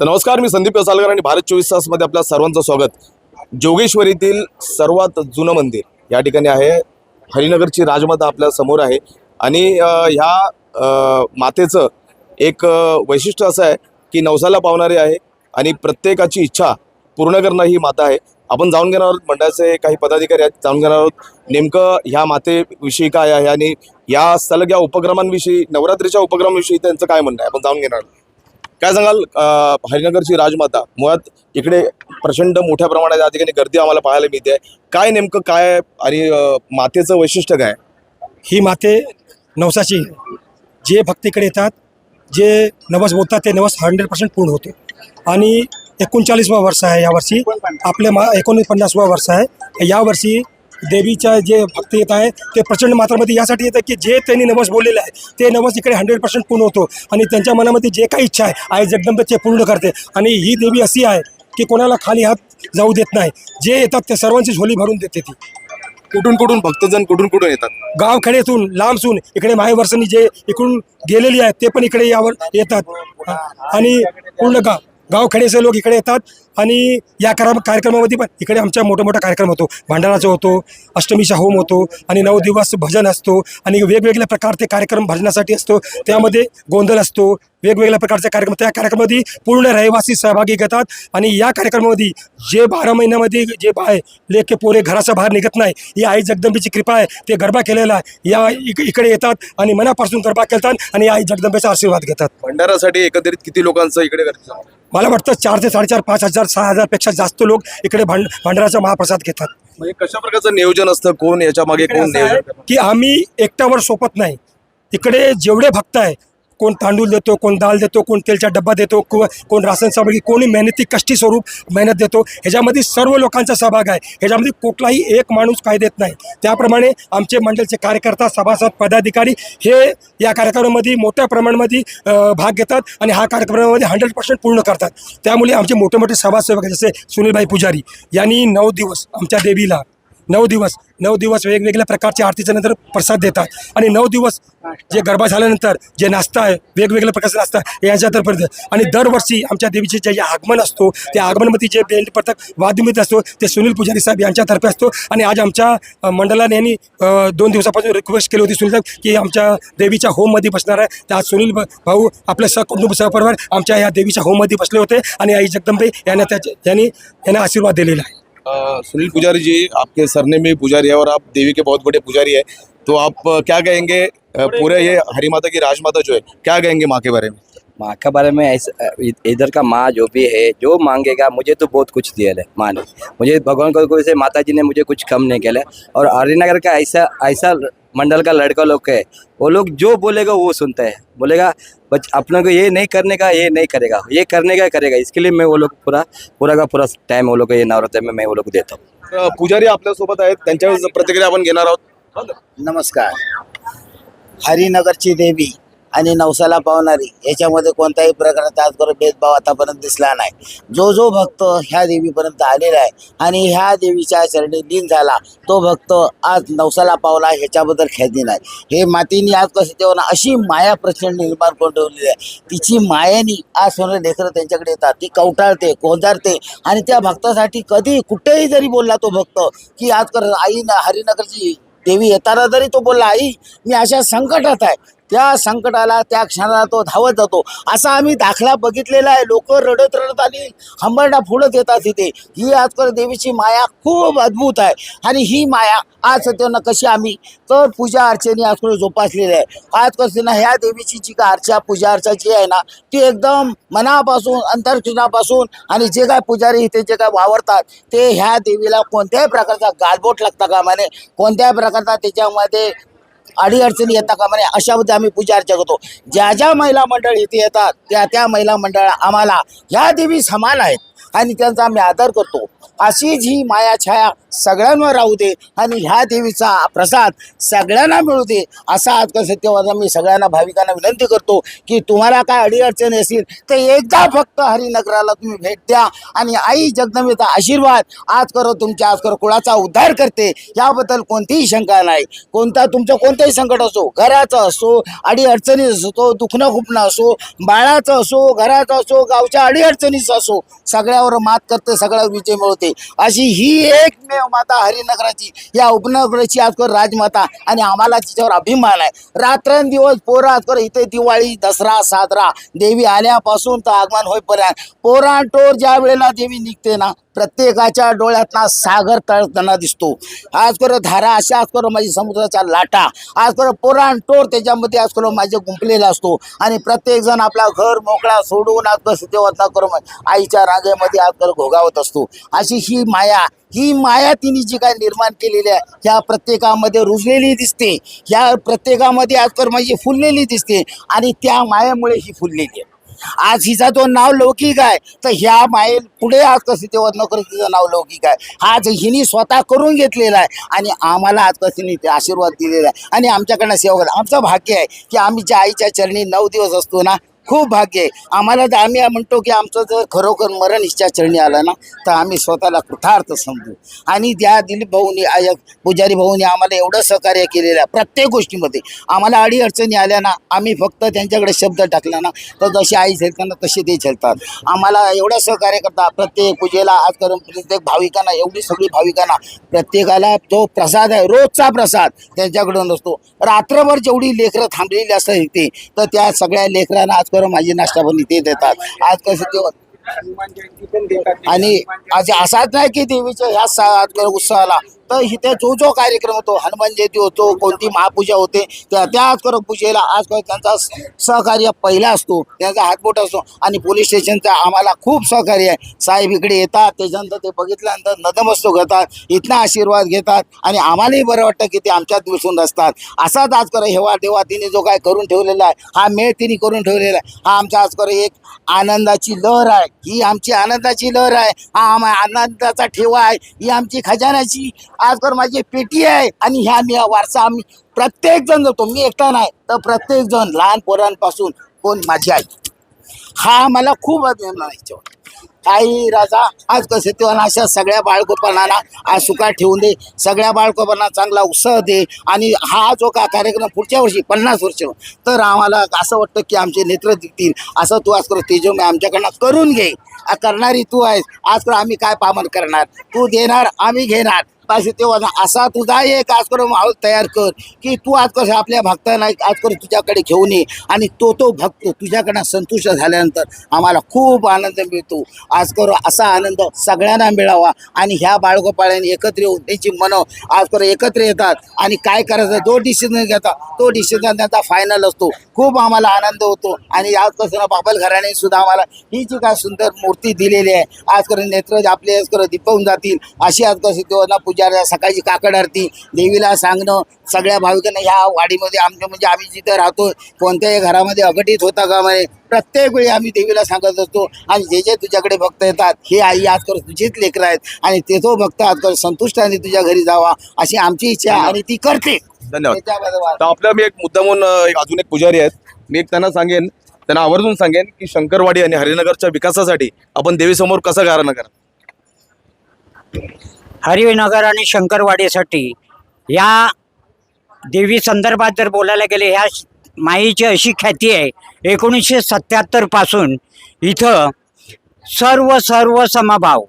तर नमस्कार मी संदीप कसालकर आणि भारत चोवीस तासमध्ये आपल्या सर्वांचं स्वागत. जोगेश्वरीतील सर्वात जुनं मंदिर या ठिकाणी आहे. हरिनगरची राजमाता आपल्यासमोर आहे. आणि ह्या मातेचं एक वैशिष्ट्य असं आहे की नवसाला पावणारी आहे आणि प्रत्येकाची इच्छा पूर्ण करणं ही माता आहे. आपण जाऊन घेणार आहोत मंडळाचे काही पदाधिकारी आहेत जाऊन घेणार आहोत नेमकं ह्या मातेविषयी काय आहे आणि या सलग या उपक्रमांविषयी नवरात्रीच्या उपक्रमाविषयी त्यांचं काय म्हणणं आहे? आपण जाऊन घेणार आहोत. काय सांगाल हरिनगरची राजमाता? मुळात इकडे प्रचंड मोठ्या प्रमाणात या ठिकाणी गर्दी आम्हाला पाहायला मिळते. काय नेमकं काय आणि मातेचं वैशिष्ट्य काय? ही माते नवसाची जे भक्त इकडे येतात जे नवस बोलतात ते नवस हंड्रेड पर्सेंट पूर्ण होते. आणि एकोणचाळीसवा वर्ष आहे यावर्षी. आपले मा एकोणपन्नासवा वर्ष आहे. यावर्षी देवीच्या जे भक्त येत आहे ते प्रचंड मात्रामध्ये यासाठी येतं की जे त्यांनी नवस बोललेलं आहे ते नवस इकडे हंड्रेड पर्सेंट पूर्ण होतो. आणि त्यांच्या मनामध्ये जे काही इच्छा आहे आई जगदंब ते पूर्ण करते. आणि ही देवी अशी आहे की कोणाला खाली हात जाऊ देत नाही. जे येतात ते सर्वांची झोली भरून देते ती. कुठून कुठून भक्तजन कुठून कुठून येतात? गावखेड्यातून लांबसून इकडे माहेवर्षणी जे इकडून गेलेली आहेत ते पण इकडे यावर येतात. आणि पूर्ण गाव. गावखेड्याचे लोक इकडे येतात आणि या कार्यक्रम कार्यक्रमामध्ये पण इकडे आमचा मोठा मोठा कार्यक्रम होतो. भांडाराचा होतो अष्टमीचा होम होतो आणि नऊ दिवस भजन असतो आणि वेगवेगळ्या प्रकारचे कार्यक्रम भजनासाठी असतो. त्यामध्ये गोंधळ असतो वेगवेगळ्या प्रकारचे कार्यक्रम. त्या कार्यक्रमामध्ये पूर्ण रहिवासी सहभागी घेतात आणि या कार्यक्रमामध्ये जे बारा महिन्यामध्ये जे बाय लेखे पोरे घराच्या बाहेर निघत नाही ही आई जगदंबेची कृपा आहे. ते गरबा केलेला आहे. या इक इकडे येतात आणि मनापासून गरबा खेळतात आणि आई जगदंबेचा आशीर्वाद घेतात. भंडारासाठी एकंदरीत किती लोकांचं इकडे गरजेचं मला वाटतं चार ते साडेचार पाच हजार सहा हजारपेक्षा जास्त लोक इकडे भांड भांडाराचा महाप्रसाद घेतात. म्हणजे कशा प्रकारचं नियोजन असतं? कोण याच्या मागे कोण नियोजन करतं? की आम्ही एकट्यावर सोपत नाही. इकडे जेवढे भक्त आहे कोण तांदूळ देतो कोण दाल देतो कोण तेलचा डब्बा देतो को- कोण राशन सामग्री कोणी मेहनती कष्टी स्वरूप मेहनत देतो. ह्याच्यामध्ये सर्व लोकांचा सहभाग आहे. ह्याच्यामध्ये कुठलाही एक माणूस काय देत नाही. त्याप्रमाणे आमचे मंडळचे कार्यकर्ता सभासद पदाधिकारी हे या कार्यक्रमामध्ये मोठ्या प्रमाणामध्ये भाग घेतात आणि हा कार्यक्रमामध्ये हंड्रेड पर्सेंट पूर्ण करतात. त्यामुळे आमचे मोठे मोठे सभासेवक जसे सुनीलभाई पुजारी यांनी नऊ दिवस आमच्या देवीला नऊ दिवस नऊ दिवस वेगवेगळ्या प्रकारचे आरतीच्या नंतर प्रसाद देतात. आणि नऊ दिवस जे गरबा झाल्यानंतर जे नाश्ता आहे वेगवेगळ्या प्रकारचा नाश्ता यांच्यातर्फे आणि दरवर्षी आमच्या देवीचे जे आगमन असतो त्या आगमनमध्ये जे बेंड पथक वाद्यमित असतो ते सुनील पुजारी साहेब यांच्यातर्फे असतो. आणि आज आमच्या मंडळाने यांनी दोन दिवसापासून रिक्वेस्ट केली होती सुनील साहेब की आमच्या देवीच्या होममध्ये बसणार आहे. तर आज सुनील भाऊ आपले सहकुटुंब सहपरिवार आमच्या या देवीच्या होममध्ये बसले होते. आणि आई जगदंबे यांना त्याचे यांनी यांना आशीर्वाद दिलेला आहे. अ, सुनील पुजारी जी आपके सरने में पुजारी है और आप देवी के बहुत बड़े पुजारी है। तो आप क्या कहेंगे? पूरे ये हरी माता की राजमाता जो है क्या कहेंगे माँ के बारे में? माँ के बारे में ऐसा इधर का माँ जो भी है जो मांगेगा मुझे तो बहुत कुछ दिया है माँ ने। मुझे भगवान को कोई से माता जी ने मुझे कुछ कम नहीं किया है। और हरिनगर का ऐसा ऐसा मंडल का लड़का लोग है वो लोग जो बोलेगा वो सुनते है। बोलेगा बच अपने को ये नहीं करने का ये नहीं करेगा। ये करने का करेगा। इसके लिए मैं वो लोग पूरा पूरा का पूरा टाइम वो लोग ये नवरात्र में मैं वो लोग देता हूँ। पुजारी आपल्यासोबत आहेत त्यांच्यावर प्रतिक्रिया आपण घेणार आहोत. नमस्कार. हरिनगरची देवी आणि नवसाला पावणारी. याच्यामध्ये कोणत्याही प्रकारचा आजवर भेदभाव आतापर्यंत दिसला नाही. जो जो भक्त ह्या देवीपर्यंत आलेला आहे आणि ह्या देवीच्या चरणी लीन झाला तो भक्त आज नवसाला पावला ह्याच्याबद्दल ख्याती नाही. हे मातीने आज कसं तेव्हा अशी माया प्रचंड निर्माण करून ठेवलेली आहे. तिची मायेनी आज सोनं लेकरं त्यांच्याकडे येतात. ती कवटाळते कोंजारते आणि त्या भक्तासाठी कधी कुठेही जरी बोलला तो भक्त की आज कर आई ना हरिनगरची देवी येताना जरी तो बोलला आई मी अशा संकटात आहे. त्या संकटाला त्या क्षणाला तो धावत जातो. असा आम्ही दाखला बघितलेला आहे. लोक रडत रडत आणि हंबरडा फुलत येतात तिथे. ही आजकाल देवीची माया खूप अद्भुत आहे. आणि ही माया आज त्यांना कशी आम्ही तर पूजा अर्चेने आजकाल जोपासलेली आहे. आजकाल ना ह्या देवीची जी काय अर्चा पूजा अर्चा जी आहे ना ती एकदम मनापासून अंतर्क्षणापासून आणि जे काय पुजारी इथे जे काय वावरतात ते ह्या देवीला कोणत्याही प्रकारचा गालबोट लागता कामाने कोणत्याही प्रकारचा त्याच्यामध्ये अडीअडचणी येता कामा नये अशामध्ये आम्ही पूजा अर्चा करतो. ज्या ज्या महिला मंडळ इथे येतात त्या त्या महिला मंडळ आम्हाला ह्या देवी समान आहेत. आणि त्यांचा आम्ही आदर करतो. अशीच ही माया छाया सगळ्यांवर राहू दे आणि ह्या देवीचा प्रसाद सगळ्यांना मिळू दे. असा आज कसं मी सगळ्यांना भाविकांना विनंती करतो की तुम्हाला काय अडीअडचणी असतील तर एकदा फक्त हरिनगराला तुम्ही भेट द्या आणि आई जगदंबेचा आशीर्वाद आज करो तुमच्या आज करो. कुळाचा उद्धार करते. याबद्दल कोणतीही शंका नाही. कोणता तुमचं कोणतंही संकट असो घराचं असो अडीअडचणी असो दुखणं खुपणं असो बाळाचं असो घराचं असो गावच्या अडीअडचणीचं असो सगळ्यावर मात करते सगळ्यावर विजय मिळवते. अशी ही एकमेव माता हरिनगराची या उपनगराची आजकर राजमाता आणि आम्हाला तिच्यावर अभिमान आहे. रात्रंदिवस पोरं आजकर इथे दिवाळी दसरा साजरा देवी आल्यापासून तर आगमन होईपर्यंत. पोरांटोर ज्या वेळेला देवी निघते ना प्रत्येकाच्या डोळ्यातना सागर तळताना दिसतो. आज करो धारा अशा आज करो माझी समुद्राच्या लाटा आज करो पोराण टोर त्याच्यामध्ये आज करो माझे गुंपलेला असतो. आणि प्रत्येक जण आपला घर मोकळा सोडून आज कर करून आईच्या रागेमध्ये आज करो घोगावत असतो. अशी ही माया ही माया तिने जी काय निर्माण केलेली आहे ह्या प्रत्येकामध्ये रुजलेली दिसते. ह्या प्रत्येकामध्ये आज माझी फुललेली दिसते. आणि त्या मायामुळे ही फुललेली आहे. आज हिचा तो नाव लौकिक आहे. तर ह्या माईल पुढे आज कसं तेव्हा नको तिचं नाव लौकिक आहे. आज हिने स्वतः करून घेतलेला आहे आणि आम्हाला आज कसं ते आशीर्वाद दिलेला आहे. आणि आमच्याकडनं सेवा आमचं भाग्य आहे की आम्ही ज्या आईच्या चरणी नऊ दिवस असतो ना खूप भाग्य आहे. आम्हाला तर आम्ही म्हणतो की आमचं जर खरोखर मरण इच्छा चरणी आलं ना तर आम्ही स्वतःला कृतार्थ समजू. आणि त्या दिलीप भाऊनी आय पुजारी भाऊनी आम्हाला एवढं सहकार्य केलेलं आहे प्रत्येक गोष्टीमध्ये. आम्हाला अडीअडचणी आल्या ना आम्ही फक्त त्यांच्याकडे शब्द टाकला ना तर जशी आई झेलताना तसे ते झेलतात. आम्हाला एवढं सहकार्य करतात प्रत्येक पूजेला आज करून प्रत्येक भाविकांना एवढी सगळी भाविकांना प्रत्येकाला जो प्रसाद आहे रोजचा प्रसाद त्यांच्याकडून असतो. रात्रभर जेवढी लेकरं थांबलेली असतात इथे तर त्या सगळ्या लेकरांना आज करून माझी नाश्ता पण इथे देतात. आज कसं ते आणि आज असाच नाही की देवीच्या ह्या उत्सवाला. तर इथे जो जो कार्यक्रम होतो हनुमान जयंती होतो कोणती महापूजा होते त्या त्याच कर पूजेला आज त्यांचा सहकार्य पहिला असतो त्यांचा हातबोट असतो आणि पोलीस स्टेशनचा आम्हाला खूप सहकार्य आहे. साहेब इकडे येतात त्याच्यानंतर ते बघितल्यानंतर नदमस्तो घेतात इथनं आशीर्वाद घेतात आणि आम्हालाही बरं वाटतं की ते आमच्यात दिसून असतात. असाच आज कर हेवा देवा तिने जो काय करून ठेवलेला आहे हा मेळ तिने करून ठेवलेला आहे. हा आमचा आज कर एक आनंदाची लहर आहे. ही आमची आनंदाची लहर आहे. हा आम आनंदाचा ठेवा आहे. ही आमची खजानाची आजवर माझी पेटी आहे आणि ह्या मी वारसा आम्ही प्रत्येक जण जातो मी एकटा नाही तर प्रत्येक जण लहान पोरांपासून कोण माझी आई? हा मला खूप अभिमान आहे याच्यावर. आई राजा आज कसे तेव्हा अशा सगळ्या बाळकोपणाला आज सुखात ठेवून दे सगळ्या बाळकोपणाला चांगला उत्साह दे आणि हा जो का कार्यक्रम पुढच्या वर्षी पन्नास वर्ष तर आम्हाला असं वाटतं की आमचे नेत्र दिसतील असं तू आज कर तेजोमय आमच्याकडनं करून घे. करणारी तू आहेस. आज आम्ही काय पामन करणार? तू देणार आम्ही घेणार. पाहिजे तेव्हा असा तुझा एक आज करून माहोल तयार कर की तू आज कसं आपल्या भक्तांना एक आज करून तुझ्याकडे घेऊन ये. आणि तो तो भक्त तुझ्याकडनं संतुष्ट झाल्यानंतर आम्हाला खूप आनंद मिळतो. आजकर असा आनंद सगळ्यांना मिळावा. आणि ह्या बाळगोपाळ्यांनी एकत्र येऊन त्यांची मनं आजकर एकत्र येतात. आणि काय करायचं? जो डिसिजन घेतात तो डिसिजन त्यांचा फायनल असतो. खूप आम्हाला आनंद होतो. आणि आज कसं बाबल घराने सुद्धा आम्हाला ही जी काय सुंदर मूर्ती दिलेली आहे आज करून नेत्र आपले आज करून दिपवून जातील. अशी आज कसं तेव्हा पूजा पुजाऱ्या सकाळची काकड आरती देवीला सांगणं सगळ्या भाविकांना ह्या वाडीमध्ये आमच्या म्हणजे आम्ही जिथे राहतो कोणत्याही घरामध्ये अघटित होता का म्हणे प्रत्येक वेळी आम्ही देवीला सांगत असतो आणि जे जे तुझ्याकडे भक्त येतात हे आई आज कर तुझीच लेकरं आहेत आणि ते तो भक्त आज कर संतुष्टाने तुझ्या घरी जावा अशी आमची इच्छा आणि ती करते. धन्यवाद. आपल्या मी एक मुद्दामून अ, एक अजून एक पुजारी आहेत. मी एक त्यांना सांगेन त्यांना आवर्जून सांगेन की शंकरवाडी आणि हरिनगरच्या विकासासाठी आपण देवीसमोर कसं गारणं करा हरिनगर आणि शंकरवाडीसाठी या देवी संदर्भात जर बोलायला गेले ह्या माईची अशी ख्याती आहे एकोणीसशे सत्याहत्तरपासून इथं सर्व सर्व समभाव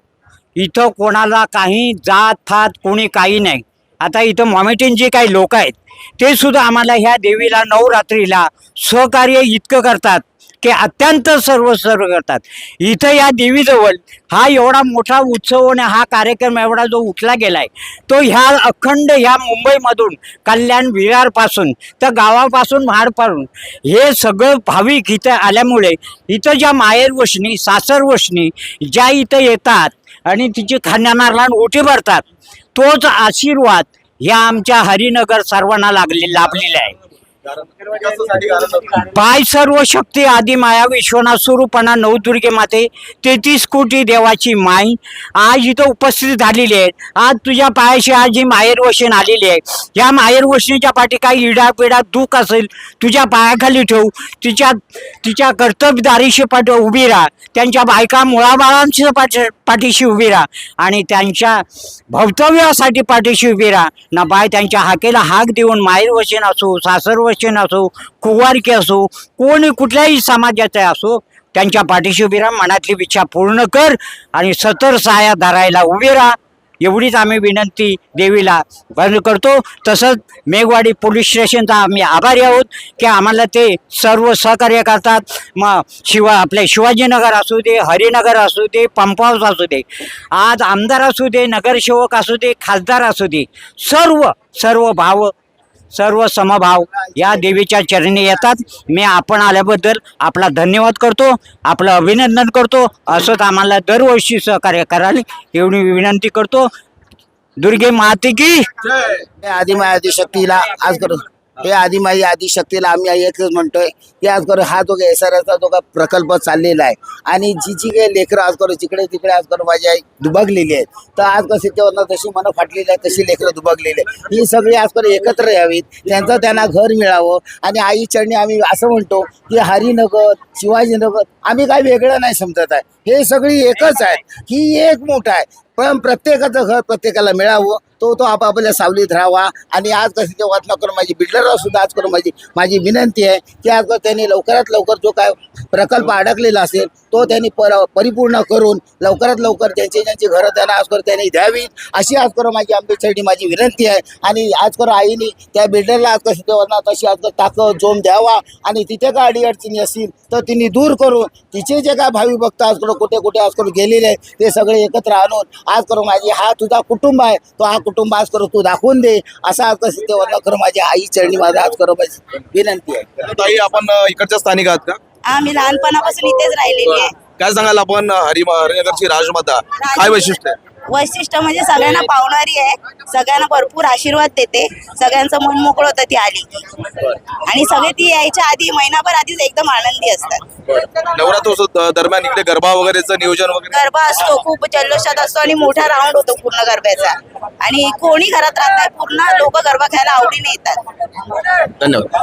इथं कोणाला काही जात फात कोणी काही नाही. आता इथं मॉमेटीन जे काही लोक आहेत ते सुद्धा आम्हाला ह्या देवीला नवरात्रीला सहकार्य इतकं करतात. की अत्यंत सर्व सर्व करतात. इथं या देवीजवळ हा एवढा मोठा उत्सव आणि हा कार्यक्रम एवढा जो उठला गेलाय तो ह्या अखंड ह्या मुंबईमधून कल्याण विरारपासून तर गावापासून महाडपासून हे सगळं भाविक इथं आल्यामुळे इथं ज्या माहेर वशनी सासर वशनी ज्या इथं येतात आणि तिची खाण्यामारला ओटी भरतात तोच आशीर्वाद ह्या आमच्या हरिनगर सर्वांना लागले लाभलेला आहे. पाय सर्व शक्ती आदी माया विश्वनाथ स्वरूपणा नवदुर्गे माते तेहतीस कोटी देवाची माई आज इथं उपस्थित झालेली आहेत. आज तुझ्या पायाशी आज ही माहेर वशन आलेली आहे. या माहेर वशनीच्या पाठी काही इडा पिडा दुःख असेल तुझ्या पायाखाली ठेवू. तिच्या तिच्या कर्तव्यदारीशी पाठ उभी राहा. त्यांच्या बायका मुळाबाळांशी पाठ पाठीशी उभी राहा. आणि त्यांच्या भवितव्यासाठी पाठीशी उभी राहा. ना बाय त्यांच्या हाकेला हाक देऊन माहेर वचन असो सासर वचन असो कुवारकी असो कोणी कुठल्याही समाजाचे असो त्यांच्या पाठीशी उभी राहा मनातली इच्छा पूर्ण कर आणि सतर साया धरायला उभी राहा. एवढीच आम्ही विनंती देवीला बंद करतो. तसंच मेघवाडी पोलीस स्टेशनचा आम्ही आभारी आहोत की आम्हाला ते सर्व सहकार्य करतात. मग शिवा आपले शिवाजीनगर असू दे हरिनगर असू दे पंप हाऊस असू दे आज आमदार असू दे नगरसेवक असू दे खासदार असू दे सर्व सर्व भाव सर्व समभाव या देवीच्या चरणी येतात. मी आपण आल्याबद्दल आपला धन्यवाद करतो आपलं अभिनंदन करतो. असंच आम्हाला दरवर्षी सहकार्य कराल एवढी विनंती करतो. दुर्गे माते की हे आदिमाई आदिशक्तीला आज करू हे आदिमाई आदिशक्तीला आम्ही एकच म्हणतोय की आज करू हा जो काही एसचा जो काही प्रकल्प चाललेला आहे आणि जी जी काही लेकरं आज करू जिकडे तिकडे आज माझी आई दुबगलेली आहेत तर आज कसं तेव्हा तशी मनं फाटलेली आहे तशी लेकरं दुबगलेली आहे. ही सगळी आज एकत्र यावीत त्यांचं त्यांना घर मिळावं आणि आई चरणी आम्ही असं म्हणतो की हरिनगर शिवाजीनगर आम्ही काय वेगळं नाही समजत आहे. हे सगळी एकच आहे. ही एक मोठ आहे. पण प्रत्येकाचं घर प्रत्येकाला मिळावं. तो तो आपापल्या सावलीत राहावा. आणि आज कसं ते वाचना करून माझी बिल्डरला सुद्धा आज करून माझी माझी विनंती आहे की आज त्यांनी लवकरात लवकर जो काय प्रकल्प अडकलेला असेल तो त्यांनी पर परिपूर्ण करून लवकरात लवकर त्यांची ज्यांची घरं त्यांना आज करून त्यांनी द्यावी. अशी आज करून माझी आंबेडसाठी माझी विनंती आहे. आणि आज करून आईने त्या बिल्डरला आज कसं देवांना तशी आज ताकद जोम द्यावा. आणि तिथे काय अडीअडचणी असतील तर तिने दूर करून तिचे जे काय भावी भक्त आज करून कुठे कुठे आज करून गेलेले ते सगळे एकत्र आणून आज करून माझी हा तुझा कुटुंब आहे तो हा कुटुंब आज करून तू दाखवून दे असा आज कसं तेव्हा करून माझ्या आई चरणी माझा आज करून माझी विनंती आहे. ताई आपण इकडच्या स्थानिक आहात का? आम्ही लहानपणापासून इथेच राहिलेली आहे. काय सांगाल आपण हरि हरिनगरची राजमाता. काय वैशिष्ट्य आहे? वैशिष्ट्य म्हणजे सगळ्यांना पावणारी आहे. सगळ्यांना भरपूर आशीर्वाद देते. सगळ्यांचं मन मोकळं होतं ती आली. की. आणि सगळे ती यायच्या आधी महिनाभर आधीच एकदम आनंदी असतात. दरम्यान इकडे गरबा वगैरेचं नियोजन वगैरे? गरबा असतो खूप जल्लोषात असतो आणि मोठा राऊंड होतो पूर्ण गरब्याचा. आणि कोणी घरात राहत नाही पूर्ण लोक गरबा खेळायला आवडीने येतात. धन्यवाद.